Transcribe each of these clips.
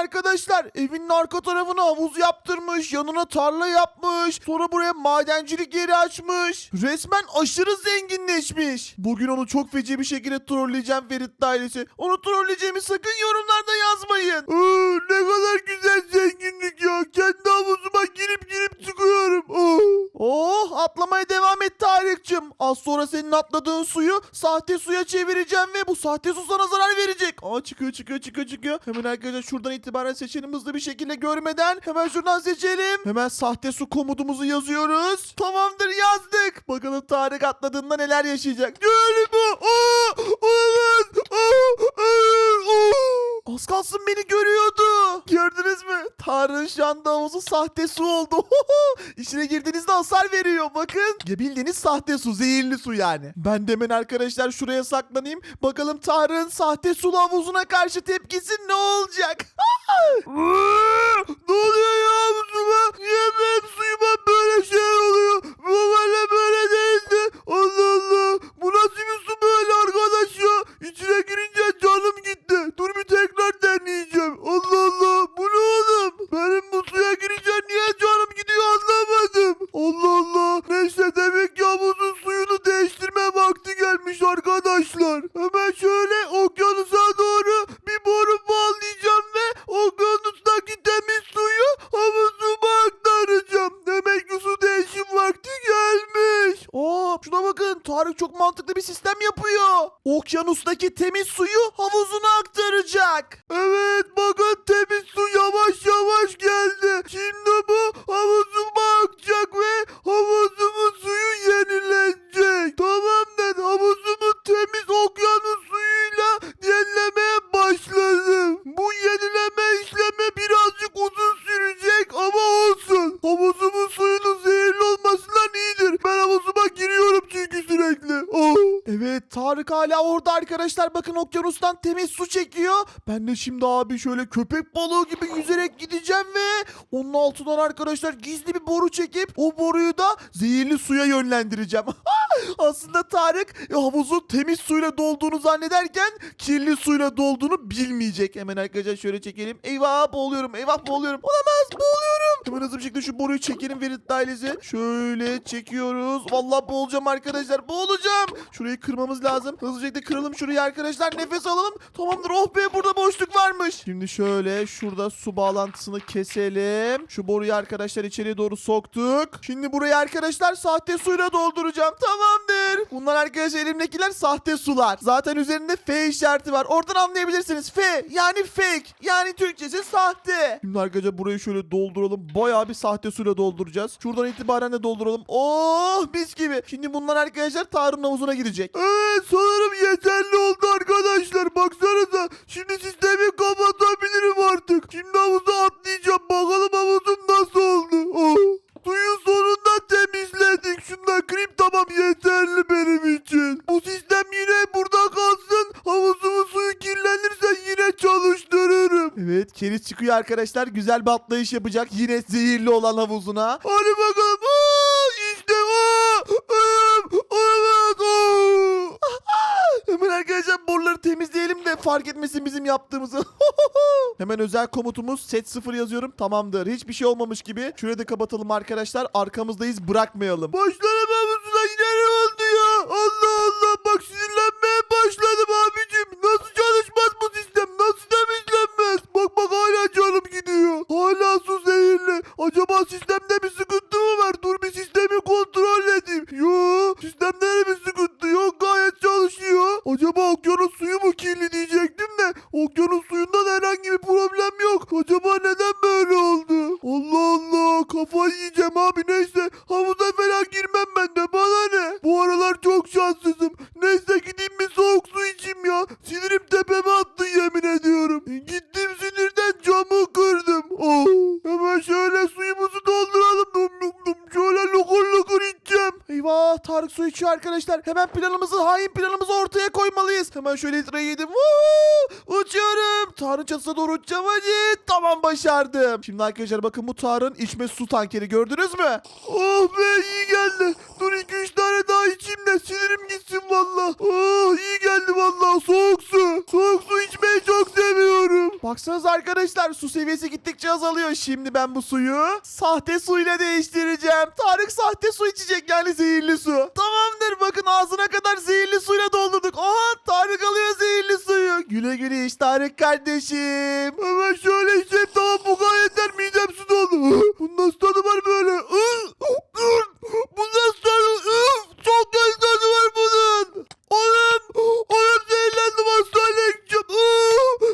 arkadaşlar evinin arka tarafına havuz yaptırmış. Yanına tarla yapmış. Sonra buraya madencilik yeri açmış. Resmen aşırı zenginleşmiş. Bugün onu çok feci bir şekilde trolleyeceğim Ferit ailesi. Onu trolleyeceğimi sakın yorumlarda yazmayın. ne kadar güzel zenginlik ya. Kendi havuzuma girip girip çıkıyorum. Oh atlamaya devam et Tarık'cığım. Az sonra senin atladığın suyu sahte suya çevireceğim ve bu sahte su sana zarar verecek. Aa çıkıyor çıkıyor çıkıyor çıkıyor. Hemen arkadaşlar şuradan itibaren seçelim hızlı bir şekilde görmeden. Hemen şuradan seçelim. Hemen sahte su komutumuzu yazıyoruz. Tamamdır yazdık. Bakalım Tarık atladığında neler yaşayacak. Görelim bu. Aa, olamaz. Az kalsın beni görüyordu. Tarık'ın şu anda sahte su oldu. İçine girdiğinizde hasar veriyor bakın. Ya bildiğiniz sahte su, zehirli su yani. Ben de arkadaşlar şuraya saklanayım. Bakalım Tarık'ın sahte sulu havuzuna karşı tepkisi ne olacak? ne oluyor ya havuzuma? Niye benim suyuma böyle şey oluyor? Bu böyle böyle değildi. Allah Allah. Bu nasıl bir su böyle arkadaş ya? İçine girince canım gitti. Dur bir tekrar deneyeceğim. Allah Allah. Benim bu suya girince niye canım gidiyor anlamadım. Allah Allah. Neyse demek ki havuzun suyunu değiştirme vakti gelmiş arkadaşlar. Hemen şöyle okyanusa şuna bakın Tarık çok mantıklı bir sistem yapıyor. Okyanustaki temiz suyu havuzuna aktaracak. Evet bakın temiz su yavaş yavaş geldi. Şimdi bu havuzuma akacak ve havuzumun Tarık hala orada arkadaşlar. Bakın okyanustan temiz su çekiyor. Ben de şimdi abi şöyle köpek balığı gibi yüzerek gideceğim ve onun altından arkadaşlar gizli bir boru çekip o boruyu da zehirli suya yönlendireceğim. Aslında Tarık e, havuzun temiz suyla dolduğunu zannederken kirli suyla dolduğunu bilmeyecek. Hemen arkadaşlar şöyle çekelim. Eyvah boğuluyorum. Eyvah boğuluyorum. Olamaz boğuluyorum. Hemen hızlı bir şekilde şu boruyu çekelim Ferit ailesi. Şöyle çekiyoruz. Vallahi boğulacağım arkadaşlar. Boğulacağım. Şurayı kırmamız lazım. Hızlı bir şekilde kıralım şurayı arkadaşlar. Nefes alalım. Tamamdır. Oh be burada boşluk varmış. Şimdi şöyle şurada su bağlantısını keselim. Şu boruyu arkadaşlar içeriye doğru soktuk. Şimdi burayı arkadaşlar sahte suyla dolduracağım. Tamamdır. Bunlar arkadaşlar elimdekiler sahte sular. Zaten üzerinde F işareti var. Oradan anlayabilirsiniz. F yani fake. Yani Türkçesi sahte. Şimdi arkadaşlar burayı şöyle dolduralım. Bayağı bir sahte suyla dolduracağız. Şuradan itibaren de dolduralım. Oh mis gibi. Şimdi bunlar arkadaşlar Tarık'ın havuzuna girecek. Evet sanırım yeterli oldu arkadaşlar. Baksanıza. Şimdi sistemi kapatabilirim artık. Şimdi havuza atlayacağım. Çıkıyor arkadaşlar. Güzel bir atlayış yapacak. Yine zehirli olan havuzuna. Hadi bakalım. Aa, işte ayağım, evet. Hemen arkadaşlar boruları temizleyelim de fark etmesin bizim yaptığımızı. Hemen özel komutumuz set 0 yazıyorum. Tamamdır. Hiçbir şey olmamış gibi. Şurayı da kapatalım arkadaşlar. Arkamızdayız bırakmayalım. Başlarım havuzuna yine ne oldu ya? Allah Allah bak sinirlenmeye İçiyor arkadaşlar. Hemen planımızı hain planımızı ortaya koymalıyız. Hemen şöyle litre yedim. Woo! Uçuyorum. Tarık'ın çatısına doğru uçacağım hadi. Tamam başardım. Şimdi arkadaşlar bakın bu Tarık'ın içme su tankeri gördünüz mü? Oh be iyi geldi. Dur 2-3 tane daha içeyim de sinirim gitsin valla. Oh iyi geldi valla soğuk su. Soğuk su içmeyi çok seviyorum. Bak Baksanıza arkadaşlar su seviyesi gittikçe azalıyor. Şimdi ben bu suyu sahte suyla değiştireceğim. Tarık sahte su içecek yani zehirli su. Tamamdır bakın ağzına kadar zehirli suyla doldurduk. Aha Tarık alıyor zehirli suyu. Güle güle iç Tarık kardeşim. Hemen şöyle içeyim tamam bu kadar yeter midem su doldu. Bunun nasıl tadı var böyle? Nasıl tadı? Çok tadı var bunun. Oğlum, oğlum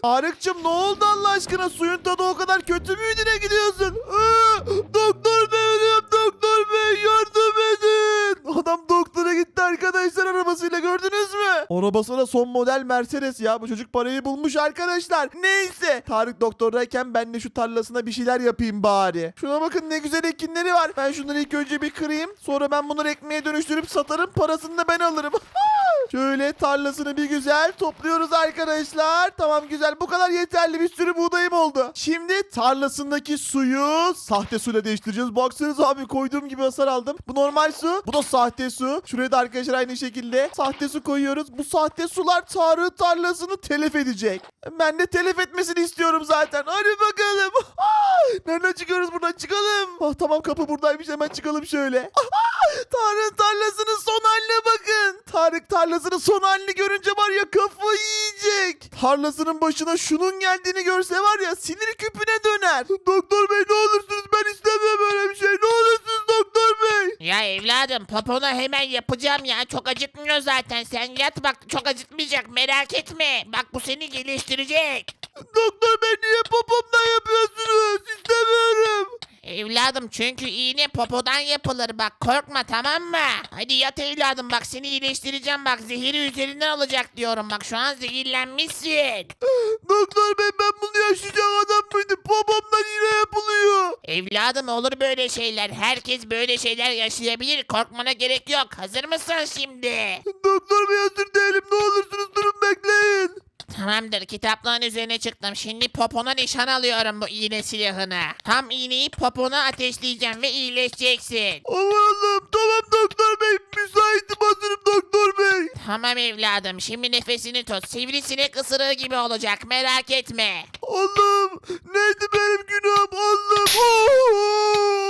Tarık'cığım ne oldu Allah aşkına? Suyun tadı o kadar kötü müydü ne gidiyorsun? Iı! Doktor bey ölüyorum doktor bey yardım edin. Adam doktora gitti arkadaşlar arabasıyla gördünüz mü? Arabası da son model Mercedes ya. Bu çocuk parayı bulmuş arkadaşlar. Neyse. Tarık doktordayken ben de şu tarlasına bir şeyler yapayım bari. Şuna bakın ne güzel ekinleri var. Ben şunları ilk önce bir kırayım. Sonra ben bunları ekmeğe dönüştürüp satarım. Parasını da ben alırım. Şöyle tarlasını bir güzel topluyoruz arkadaşlar. Tamam güzel bu kadar yeterli bir sürü buğdayım oldu. Şimdi tarlasındaki suyu sahte suyla değiştireceğiz. Baksanıza abi koyduğum gibi hasar aldım. Bu normal su. Bu da sahte su. Şuraya da arkadaşlar aynı şekilde sahte su koyuyoruz. Bu sahte sular Tarık'ın tarlasını telef edecek. Ben de telef etmesini istiyorum zaten. Hadi bakalım. Nereden çıkıyoruz buradan çıkalım. Ah, tamam kapı buradaymış hemen çıkalım şöyle. Tarık'ın tarlasının son haline bakın. Tarık tarlasının son halini görünce var ya kafayı yiyecek. Tarlasının başına şunun geldiğini görse var ya sinir küpüne döner. Doktor bey ne olursunuz ben istemiyorum böyle bir şey. Ne olursunuz doktor bey. Ya evladım popona hemen yapacağım ya. Çok acıtmıyor zaten. Sen yat bak çok acıtmayacak merak etme. Bak bu seni geliştirecek. Doktor bey niye popomdan yapıyorsunuz? İstemiyorum. Evladım çünkü iğne popodan yapılır bak korkma tamam mı? Hadi yat evladım bak seni iyileştireceğim bak zehiri üzerinden alacak diyorum bak şu an zehirlenmişsin. Doktor bey ben bunu yaşayacak adam mıydım? Popomdan yine yapılıyor. Evladım olur böyle şeyler herkes böyle şeyler yaşayabilir korkmana gerek yok hazır mısın şimdi? Doktor bey hazır değilim. Ne olursunuz durun bekleyin. Tamamdır kitaplığın üzerine çıktım. Şimdi popona nişan alıyorum bu iğne silahını. Tam iğneyi popona ateşleyeceğim ve iyileşeceksin. Allah'ım tamam doktor bey. Müsaitim hazırım doktor bey. Tamam evladım şimdi nefesini tut. Sivrisinek ısırığı gibi olacak merak etme. Allah'ım neydi benim günahım Allah'ım. Oo!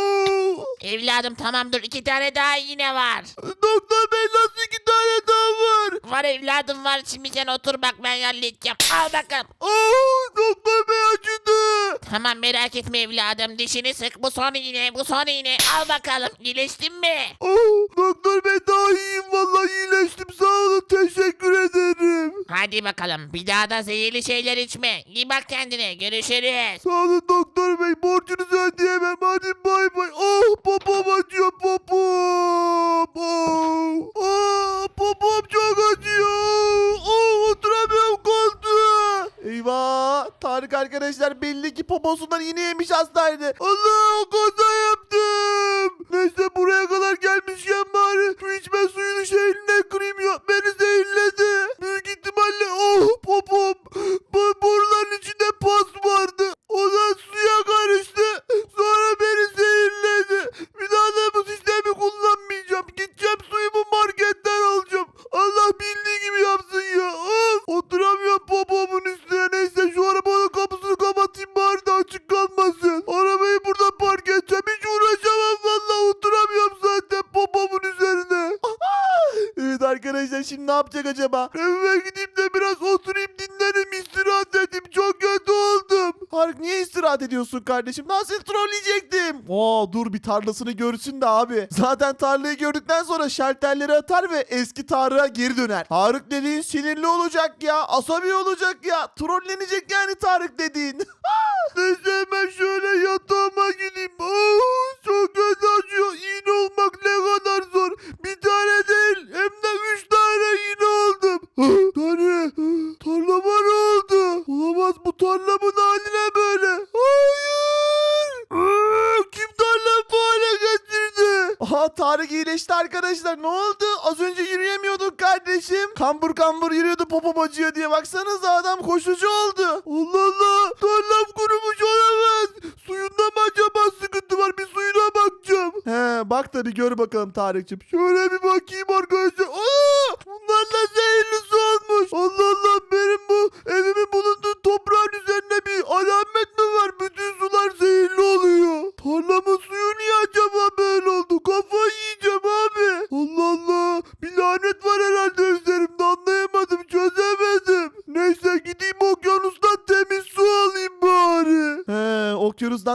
Evladım tamam dur iki tane daha iğne var. Doktor bey nasıl iki tane daha var? Var evladım var şimdi sen otur bak ben halledeceğim. Al bakalım. Oo, doktor bey acıdı. Tamam merak etme evladım dişini sık bu son iğne bu son iğne. Al bakalım iyileştin mi? Oo, doktor bey daha iyiyim vallahi iyileştim sağ olun teşekkür ederim. Hadi bakalım bir daha da zehirli şeyler içme. İyi bak kendine görüşürüz. Sağ olun doktor bey borcunuzu ödeyemem hadi bay bay. Oh popom acıyor popom. Oh, oh popom çok acıyor. Oh oturamıyorum koltuğa. Eyvah Tarık arkadaşlar belli ki poposundan iğne yemiş hastaydı. Allah kaza yaptım. Yapacak acaba? Evime gideyim de biraz oturayım dinlenim istirahat edeyim. Çok kötü oldum. Tarık niye istirahat ediyorsun kardeşim? Nasıl trolleyecektim? Oo dur bir tarlasını görsün de abi. Zaten tarlayı gördükten sonra şalterleri atar ve eski Tarık'a geri döner. Tarık dediğin sinirli olacak ya. Asabi olacak ya. Trollenecek yani Tarık dediğin. Neyse hemen şöyle yatağıma gideyim. Oo, çok kötü acıyor. İğne olmak ne kadar zor. Bir tane değil hem de üç tane iğne oldum. Tane tarlama ne oldu? Olamaz bu tarlamın haline böyle. Hayır. Kim tarlamı bu hale getirdi? Aha Tarık iyileşti arkadaşlar. Ne oldu? Az önce yürüyemiyorduk kardeşim. Kambur kambur yürüyordu popom acıyor diye. Baksanıza adam koşucu oldu. Allah Allah. Tarlam kurumuş olamaz. Suyunda mı acaba sıkıntı var? Bir suyuna bakacağım. He bak da bir gör bakalım Tarık'cığım. Şöyle bir bakayım arkadaşlar. Aa! Bunlar da zehirli su olmuş. Allah Allah benim bu evimin bulunduğu toprağın üzerine bir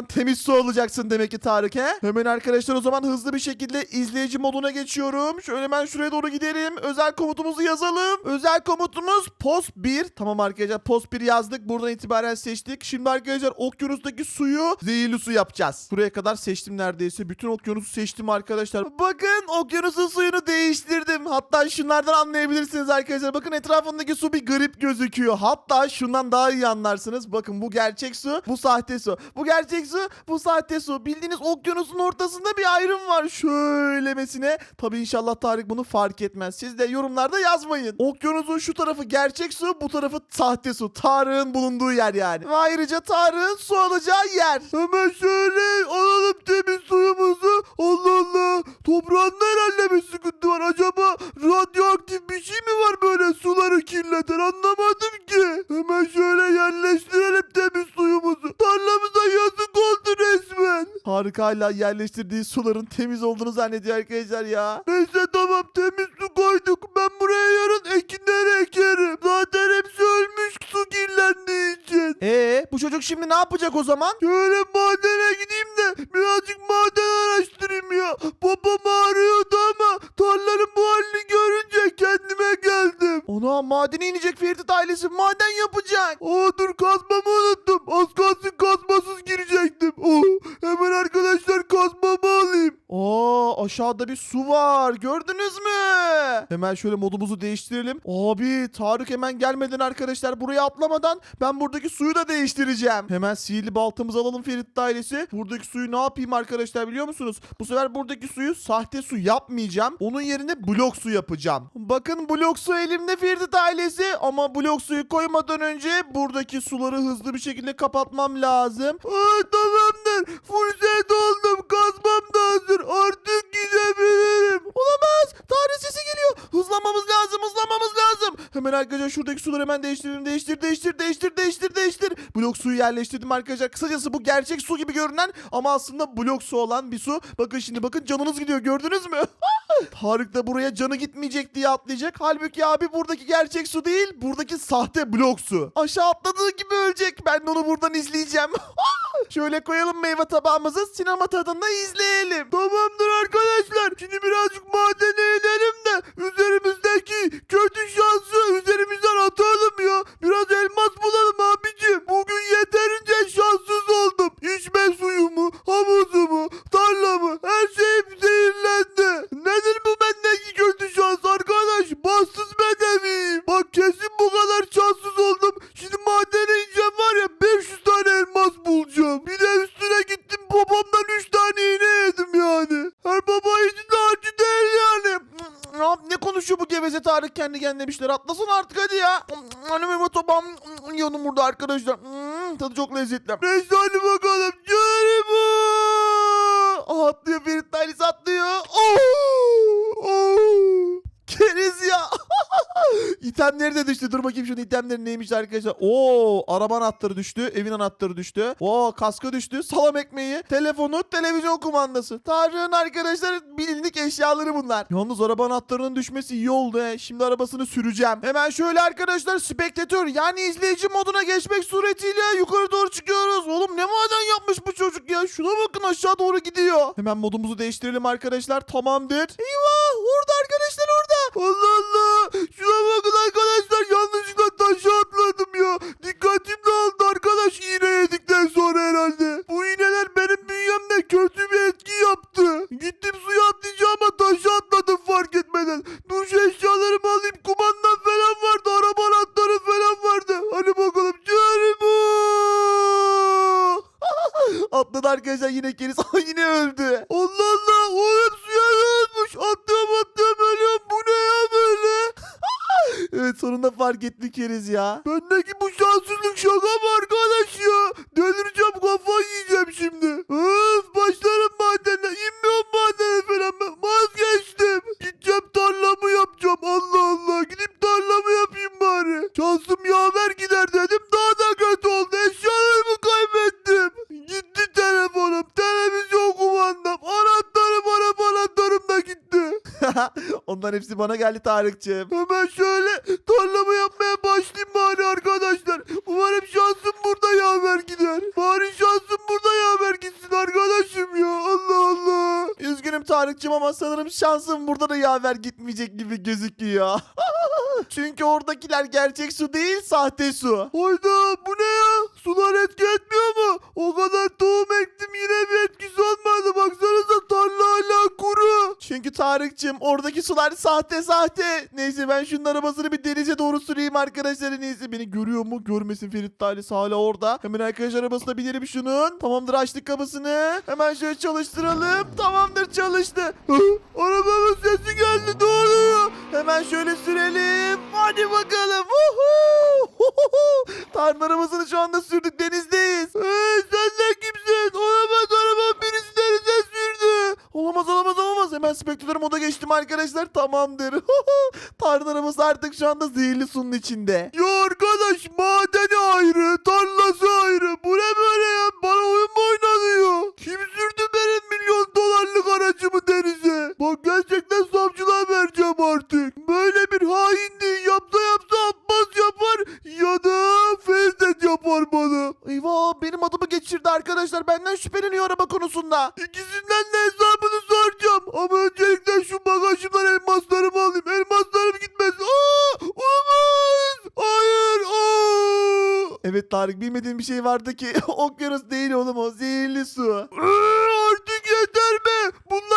zaman temiz su olacaksın demek ki Tarık he? Hemen arkadaşlar o zaman hızlı bir şekilde izleyici moduna geçiyorum. Şöyle hemen şuraya doğru gidelim. Özel komutumuzu yazalım. Özel komutumuz post 1. Tamam arkadaşlar post 1 yazdık. Buradan itibaren seçtik. Şimdi arkadaşlar okyanustaki suyu zehirli su yapacağız. Buraya kadar seçtim neredeyse. Bütün okyanusu seçtim arkadaşlar. Bakın okyanusun suyunu değiştirdim. Hatta şunlardan anlayabilirsiniz arkadaşlar. Bakın etrafındaki su bir garip gözüküyor. Hatta şundan daha iyi anlarsınız. Bakın bu gerçek su, bu sahte su. Bu gerçek su, bu sahte su. Bildiğiniz okyanusun ortasında bir ayrım var. Şöylemesine. Tabi inşallah Tarık bunu fark etmez. Siz de yorumlarda yazmayın. Okyanusun şu tarafı gerçek su, bu tarafı sahte su. Tarık'ın bulunduğu yer yani. Ve ayrıca Tarık'ın su alacağı yer. Hemen şöyle alalım temiz suyumuzu. Allah Allah. Toprağında herhalde bir sıkıntı var. Acaba radyoaktif bir şey mi var böyle suları kirleten anlamadım ki. Hemen şöyle yerleştirelim temiz suyumuzu. Tarlamıza yazık oldu resmen. Tarık hala yerleştirdiği suların temiz olduğunu zannediyor arkadaşlar ya. Neyse tamam temiz su koyduk. Ben buraya yarın ekinleri ekerim. Zaten hepsi ölmüş su kirlendiği için. Ee, bu çocuk şimdi ne yapacak o zaman? Şöyle madene gideyim de birazcık maden araştırayım ya. Babam ağrıyordu ama tarlanın bu halini görünce kendime geldim. Ana madene inecek Ferit ailesi maden yapacak. Aa dur kazmamı unuttum. Az kalsın kazmasız girecektim. Oo, hemen arkadaşlar alayım. Aa aşağıda bir su var. Gördünüz mü? Hemen şöyle modumuzu değiştirelim. Abi Tarık hemen gelmeden arkadaşlar buraya atlamadan ben buradaki suyu da değiştireceğim. Hemen sihirli baltamızı alalım Ferit ailesi. Buradaki suyu ne yapayım arkadaşlar biliyor musunuz? Bu sefer buradaki suyu sahte su yapmayacağım. Onun yerine blok su yapacağım. Bakın blok su elimde Ferit ailesi ama blok suyu koymadan önce buradaki suları hızlı bir şekilde kapatmam lazım. Aa, tamamdır. Full set oldum. Kazmam da hazır. Artık gidebilirim. Olamaz. Tarih sesi geliyor. Hızlanmamız lazım. Hızlanmamız lazım. Hemen arkadaşlar şuradaki suları hemen değiştirelim. Değiştir, değiştir, değiştir, değiştir, değiştir. Blok suyu yerleştirdim arkadaşlar. Kısacası bu gerçek su gibi görünen ama aslında blok su olan bir su. Bakın şimdi bakın canınız gidiyor. Gördünüz mü? Tarık da buraya canı gitmeyecek diye atlayacak. Halbuki abi buradaki gerçek su değil. Buradaki sahte blok su. Aşağı atladığı gibi ölecek. Ben de onu buradan izleyeceğim. Şöyle koyalım meyve tabağımızı sinema tadında izleyelim. Tamamdır arkadaşlar. Şimdi birazcık madene inelim de üzerimizdeki kötü şansı üzerimizden atalım ya. Biraz elmas bulalım abicim. Bugün yeterince şanssız oldum. İçme suyumu, havuzumu, tarlamı her şeyim zehirlendi. Nedir konuşuyor bu geveze Tarık kendi kendine bir şeyler atlasın artık hadi ya. Hani meyve tabağım yiyorum burada arkadaşlar. Hmm, Tadı çok lezzetli. Neyse hadi bakalım. Canım. Aha, atlıyor Ferit Talis atlıyor. Oh! Oh! Keriz ya. İtemleri de düştü. Dur bakayım şunun itemleri neymiş arkadaşlar. Oo, araba anahtarı düştü. Evin anahtarı düştü. Oo, kaskı düştü. Salam ekmeği, telefonu, televizyon kumandası. Tarık'ın arkadaşlar bilindik eşyaları bunlar. Yalnız araba anahtarının düşmesi iyi oldu he. Şimdi arabasını süreceğim. Hemen şöyle arkadaşlar spektatör yani izleyici moduna geçmek suretiyle yukarı doğru çıkıyoruz. Oğlum ne maden yapmış bu çocuk ya. Şuna bakın aşağı doğru gidiyor. Hemen modumuzu değiştirelim arkadaşlar. Tamamdır. Eyvah orada arkadaşlar orada. Allah Allah. Şuna bakın arkadaşlar yanlışlıkla taşa atladım ya. Etti keriz ya. Bendeki bu Ondan hepsi bana geldi Tarık'cığım. Hemen şöyle tarlamı yapmaya başlayayım bari arkadaşlar. Umarım şansım burada yaver gider. Bari şansım burada yaver gitsin arkadaşım ya. Tarık'cığım ama sanırım şansım burada da yaver gitmeyecek gibi gözüküyor. Çünkü oradakiler gerçek su değil sahte su. Hayda bu ne ya? Sular etki etmiyor mu? O kadar tohum ektim yine bir etkisi olmadı. Baksanıza tarla hala kuru. Çünkü Tarık'cığım oradaki sular sahte sahte. Neyse ben şunun arabasını bir denize doğru süreyim arkadaşlar. En iyisi beni görüyor mu? Görmesin Ferit Talisi hala orada. Hemen arkadaşlar arabasına binelim şunun. Tamamdır açtık kapısını. Hemen şöyle çalıştıralım. Tamamdır çalıştı. Hı? Arabamın sesi geldi oluyor? Hemen şöyle sürelim. Hadi bakalım. Uhu! Tanrı arabasını şu anda sürdük denizdeyiz. Hey sen de Hemen spektratör moda geçtim arkadaşlar. Tamamdır. Arabası artık şu anda zehirli sunun içinde. Ya arkadaş madeni ayrı, tarlası ayrı. Bu ne böyle ya? Bana oyun mu oynanıyor? Kim sürdü benim milyon dolarlık aracımı denize? Bak gerçekten savcılığa vereceğim artık. Böyle bir haindi. Yapsa yapsa Abbas yapar ya da Fevdet yapar bana. Eyvah benim adımı geçirdi arkadaşlar. Benden şüpheleniyor araba konusunda. İkisinden de hesabını soracağım. Ama öncelikle şu bagajımdan elmaslarımı alayım. Elmaslarım gitmesin. Aa, olamaz. Hayır. Aa. Evet Tarık bilmediğim bir şey vardı ki. Okyanus değil oğlum o zehirli su. Ee, Artık yeter be. Bunlar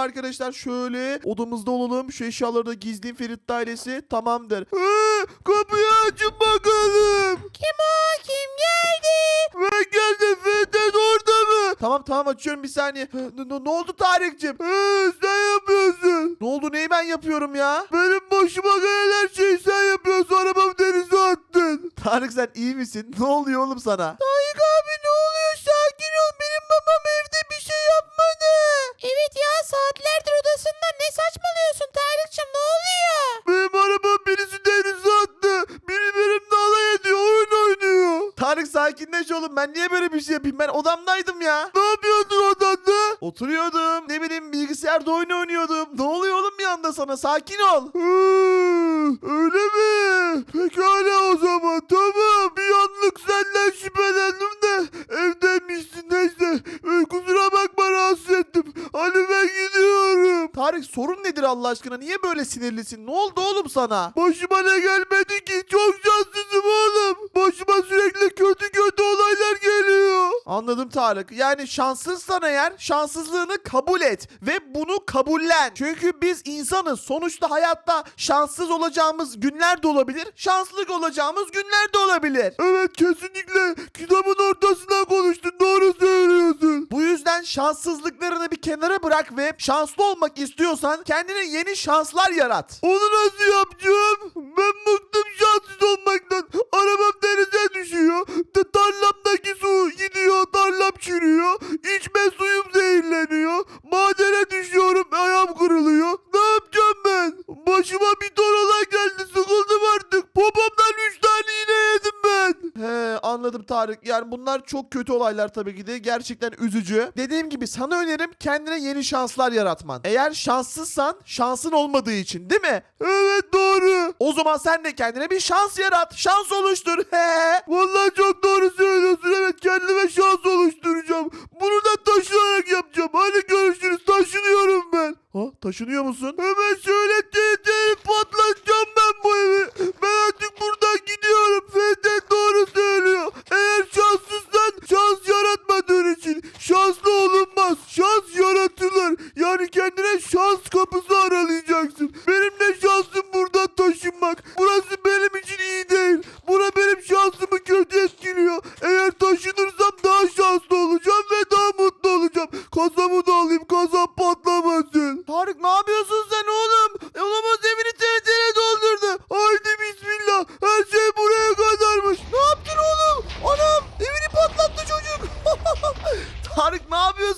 arkadaşlar. Şöyle odamızda olalım. Şu eşyaları da gizleyeyim Ferit ailesi. Tamamdır. Ee, kapıyı açın bakalım. Kim o? Kim geldi? Ben geldim Feridet orada mı? Tamam tamam açıyorum bir saniye. Ne, ne- ne oldu Tarık'cığım? Ee, sen yapıyorsun. Ne oldu neyi ben yapıyorum ya? Benim başıma gelen her şeyi sen yapıyorsun. Arabamı denize attın. Tarık sen iyi misin? Ne oluyor oğlum sana? Tayyip abi ne oluyor? Sakinleş oğlum. Ben niye böyle bir şey yapayım? Ben odamdaydım ya. Ne yapıyordun odanda? Oturuyordum. Ne bileyim bilgisayarda oyun oynuyordum. Ne oluyor oğlum bir anda sana? Sakin ol. Öyle mi? Pekala o zaman. Tamam. Bir anlık senden şüphelendim de evdeymişsin. Neyse. Ee, Kusura bakma rahatsız ettim. Hadi ben gidiyorum. Tarık sorun nedir Allah aşkına? Niye böyle sinirlisin? Ne oldu oğlum sana? Başıma ne gelmedi ki? Çok şanssızım oğlum. Başıma sürekli kötü kötü olaylar geliyor. Anladım Tarık. Yani şanssızsan eğer şanssızlığını kabul et ve bunu kabullen. Çünkü biz insanız. Sonuçta hayatta şanssız olacağımız günler de olabilir. Şanslı olacağımız günler de olabilir. Evet kesinlikle. Kitabın ortasından konuştun. Doğru söylüyorsun. Bu yüzden şanssızlıklarını bir kenara bırak ve şanslı olmak istiyorsan kendine yeni şanslar yarat. Onu nasıl yapacağım? Ben bıktım şanssız olmaktan. Arabam denize düşüyor. Ta- Tarlamdaki su gidiyor. Tarlam çürüyor. İçme suyum zehirleniyor. Madene düşüyorum. Ayağım kırılıyor. Ne yapacağım ben? Başıma bir ton olay geldi. Sıkıldım artık. Popomdan 3 tane iğne yedim ben. He anladım Tarık. Yani bunlar çok kötü olaylar tabii ki de. Gerçekten üzücü. Dediğim gibi sana önerim kendine yeni şanslar yaratman. Eğer şanssızsan şansın olmadığı için değil mi? Evet doğru. O zaman sen de kendine bir şans yarat. Şans oluştur. He. Vallahi çok doğru söylüyorsun. Taşınıyor musun? Hemen şöyle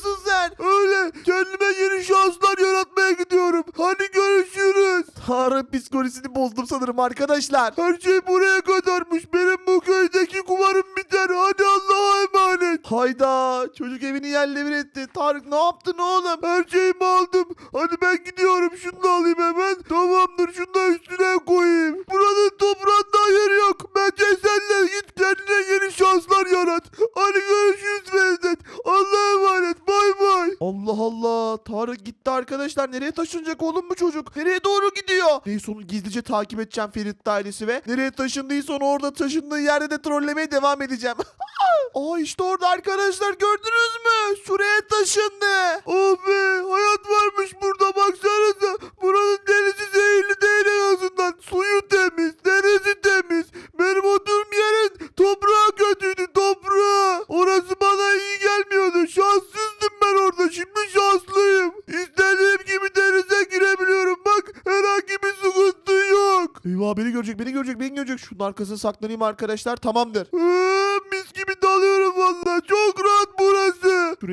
yapıyorsun sen? Öyle kendime yeni şanslar yaratmaya gidiyorum. Görüşürüz. Tarık psikolojisini bozdum sanırım arkadaşlar. Her şey buraya kadarmış. Benim bu köydeki kumarım biter. Hadi Allah'a emanet. Hayda çocuk evini yerle bir etti. Tarık ne yaptın oğlum? Her şeyimi aldım. Hadi ben gidiyorum. Şunu da alayım hemen. Tamamdır. Şunu da üstüne koyayım. Buranın toprağında yeri yok. Bence sen de git kendine yeni şanslar yarat. Hadi görüşürüz Vedat. Allah'a emanet. Bay bay. Allah Allah. Tarık gitti arkadaşlar. Nereye taşınacak oğlum bu çocuk? Nereye doğru gidiyor? Neyse onu gizlice takip edeceğim Ferit ailesi ve nereye taşındıysa onu orada taşındığı yerde de trollemeye devam edeceğim. Aa işte orada arkadaşlar gördünüz mü? Şuraya taşındı. Be. Hayat varmış burada. Baksanıza. Buranın denizi zehirli arkasına saklanayım arkadaşlar tamamdır.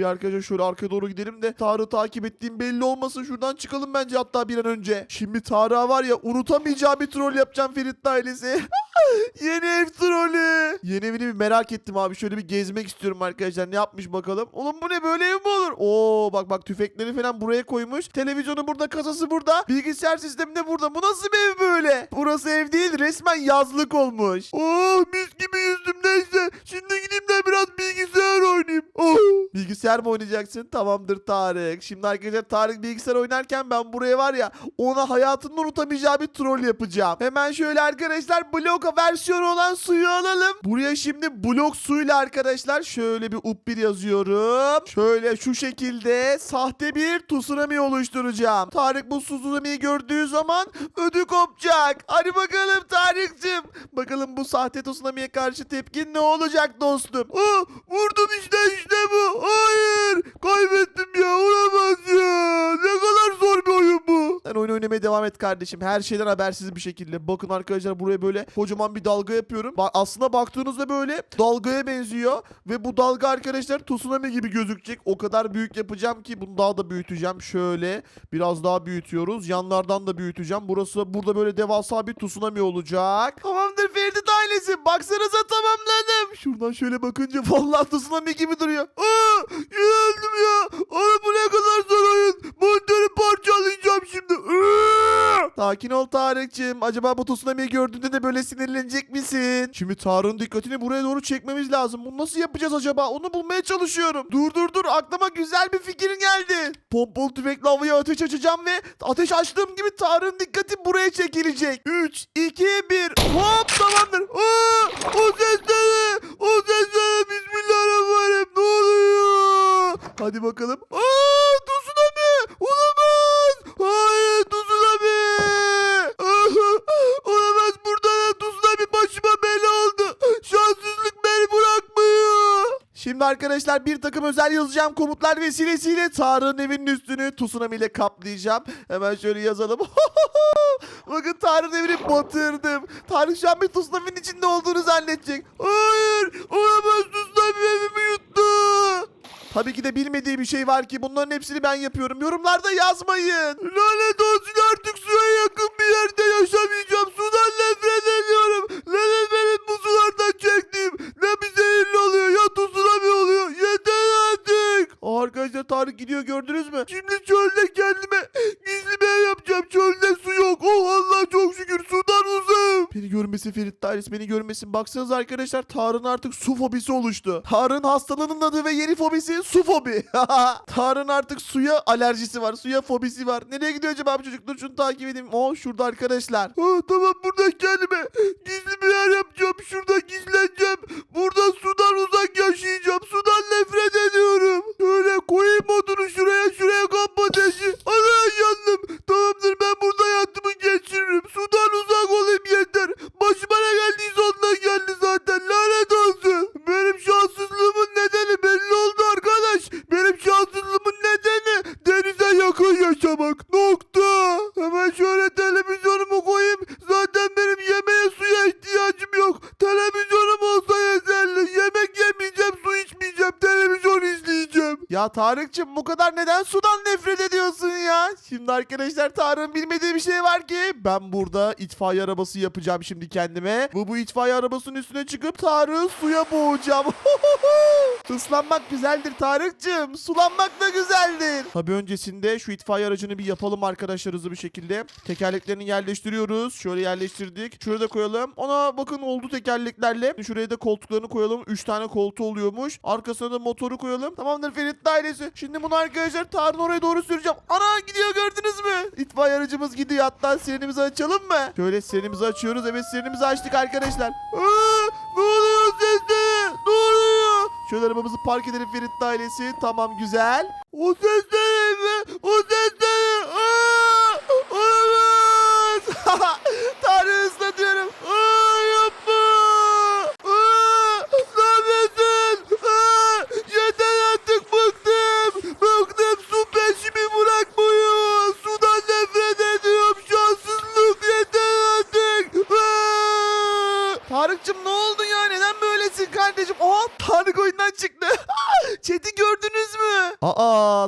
Arkadaşlar şöyle arkaya doğru gidelim de Tarık'ı takip ettiğim belli olmasın. Şuradan çıkalım bence hatta bir an önce. Şimdi Tarık'a var ya unutamayacağı bir troll yapacağım Ferit ailesi. Yeni ev trolü. Yeni evini bir merak ettim abi. Şöyle bir gezmek istiyorum arkadaşlar. Ne yapmış bakalım. Oğlum bu ne böyle ev mi olur? Oo bak bak tüfekleri falan buraya koymuş. Televizyonu burada, kasası burada. Bilgisayar sistemi de burada. Bu nasıl bir ev böyle? Burası ev değil resmen yazlık olmuş. Oh mis gibi yüzdüm neyse. Bilgisayar mı oynayacaksın? Tamamdır Tarık. Şimdi arkadaşlar Tarık bilgisayar oynarken ben buraya var ya ona hayatında unutamayacağı bir troll yapacağım. Hemen şöyle arkadaşlar bloka versiyonu olan suyu alalım. Buraya şimdi blok suyla arkadaşlar şöyle bir up bir yazıyorum. Şöyle şu şekilde sahte bir tsunami oluşturacağım. Tarık bu tsunami'yi gördüğü zaman ödü kopacak. Hadi bakalım Tarık'cığım. Bakalım bu sahte tsunami'ye karşı tepkin ne olacak dostum? Oh, vurdum işte işte bu. Hayır. Kaybettim ya. Olamaz ya. Ne kadar zor bir oyun bu. Sen oyun oynamaya devam et kardeşim. Her şeyden habersiz bir şekilde. Bakın arkadaşlar buraya böyle kocaman bir dalga yapıyorum. Bak aslında baktığınızda böyle dalgaya benziyor. Ve bu dalga arkadaşlar tsunami gibi gözükecek. O kadar büyük yapacağım ki bunu daha da büyüteceğim. Şöyle biraz daha büyütüyoruz. Yanlardan da büyüteceğim. Burası burada böyle devasa bir tsunami olacak. Tamamdır Ferit ailesi. Baksanıza tamamladım. Şuradan şöyle bakınca vallahi tsunami gibi duruyor. Aa, yenildim ya. Oğlum bu ne kadar zor oyun. Monitörü parçalayacağım şimdi. Sakin ol Tarık'cığım. Acaba bu tsunami'yi gördüğünde de böyle sinirlenecek misin? Şimdi Tarık'ın dikkatini buraya doğru çekmemiz lazım. Bunu nasıl yapacağız acaba? Onu bulmaya çalışıyorum. Dur dur dur. Aklıma güzel bir fikir geldi. Pompalı tüfekle havaya ateş açacağım ve ateş açtığım gibi Tarık'ın dikkati buraya çekilecek. 3, 2, 1. Hop tamamdır. Aa, o ses ne? O ses ne? Bismillahirrahmanirrahim. Ne oluyor? Hadi bakalım. Aa, tsunami. Olamaz. Hayır tsunami. Olamaz burada da tsunami başıma bela oldu. Şanssızlık beni bırakmıyor. Şimdi arkadaşlar bir takım özel yazacağım komutlar vesilesiyle Tarık'ın evinin üstünü tsunami ile kaplayacağım. Hemen şöyle yazalım. Bakın Tarık'ın evini batırdım. Tarık şu an bir tsunami'nin içinde olduğunu zannedecek. Hayır. Olamaz tsunami evimi yuttu. Tabii ki de bilmediği bir şey var ki bunların hepsini ben yapıyorum. Yorumlarda yazmayın. Lanet olsun artık suya yakın bir yerde yaşamayacağım. Sudan nefret arkadaşlar Tarık gidiyor gördünüz mü? Şimdi çölde kendime gizli ev yapacağım. Çölde Beni görmesin Ferit Dairesi beni görmesin. Baksanıza arkadaşlar Tarık'ın artık su fobisi oluştu. Tarık'ın hastalığının adı ve yeni fobisi su fobi. Tarık'ın artık suya alerjisi var. Suya fobisi var. Nereye gidiyor acaba bu çocuk? Dur şunu takip edeyim. Oh şurada arkadaşlar. Ah, tamam burada kendime gizli bir yer yapacağım. Şurada gizleneceğim. Burada sudan uzak yaşayacağım. Sudan nefret ediyorum. Öyle koyayım odunu şuraya şuraya kamp ateşi. Ana yandım. Tamamdır ben burada Tarık'cığım Şimdi arkadaşlar Tarık'ın bilmediği bir şey var ki. Ben burada itfaiye arabası yapacağım şimdi kendime. Bu bu itfaiye arabasının üstüne çıkıp Tarık'ı suya boğacağım. Islanmak güzeldir Tarık'cığım. Sulanmak da güzeldir. Tabii öncesinde şu itfaiye aracını bir yapalım arkadaşlar hızlı bir şekilde. Tekerleklerini yerleştiriyoruz. Şöyle yerleştirdik. Şuraya da koyalım. Ona bakın oldu tekerleklerle. Şuraya da koltuklarını koyalım. 3 tane koltuğu oluyormuş. Arkasına da motoru koyalım. Tamamdır Ferit dairesi. Şimdi bunu arkadaşlar Tarık'ın oraya doğru süreceğim. Ana gidiyor gördünüz mü? İtfaiye aracımız gidiyor. Hatta sirenimizi açalım mı? Şöyle sirenimizi açıyoruz. Evet sirenimizi açtık arkadaşlar. Aa, ne oluyor sesde? Ne oluyor? Şöyle arabamızı park edelim Ferit ailesi. Tamam güzel. O ses ne be? O ses ne? Aa! Olamaz! Tanrı ıslatıyorum. Aa, yapma! Aa, ne yapıyorsun? Aa, yeter artık bıktım. Bıktım su peşimi bırakmıyor. Sudan nefret ediyorum. Şanssızlık yeter artık. Aa! Tarık'cığım ne oldu ya? Neden böylesin kardeşim? Aa Tarık oyundan çıktı. Chat'i gördünüz mü? Aa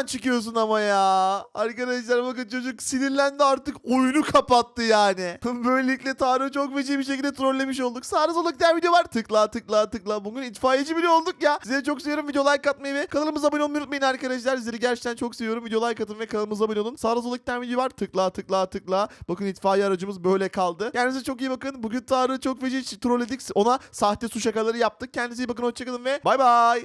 Oyundan çıkıyorsun ama ya? Arkadaşlar bakın çocuk sinirlendi artık oyunu kapattı yani. Böylelikle Tarık'ı çok feci bir şekilde trollemiş olduk. Sağda solda diğer video var. Tıkla tıkla tıkla. Bugün itfaiyeci bile olduk ya. Size çok seviyorum. Video like atmayı ve kanalımıza abone olmayı unutmayın arkadaşlar. Sizleri gerçekten çok seviyorum. Video like atın ve kanalımıza abone olun. Sağda solda diğer video var. Tıkla tıkla tıkla. Bakın itfaiye aracımız böyle kaldı. Kendinize çok iyi bakın. Bugün Tarık'ı çok feci trolledik. Ona sahte su şakaları yaptık. Kendinize iyi bakın. Hoşçakalın ve bay bay.